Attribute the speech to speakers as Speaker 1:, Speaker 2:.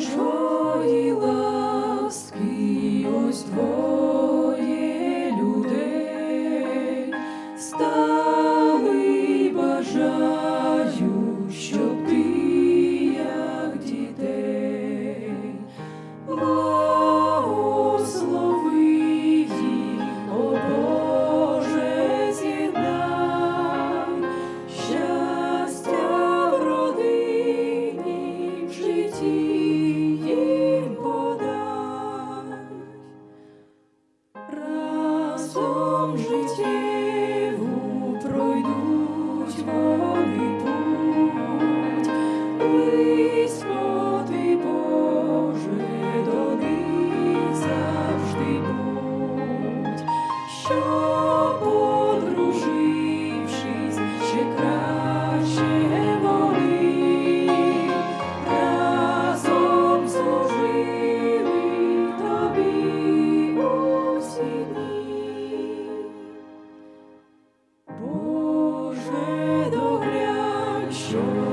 Speaker 1: Божої ласки ось двоє людей. моем житті. shore.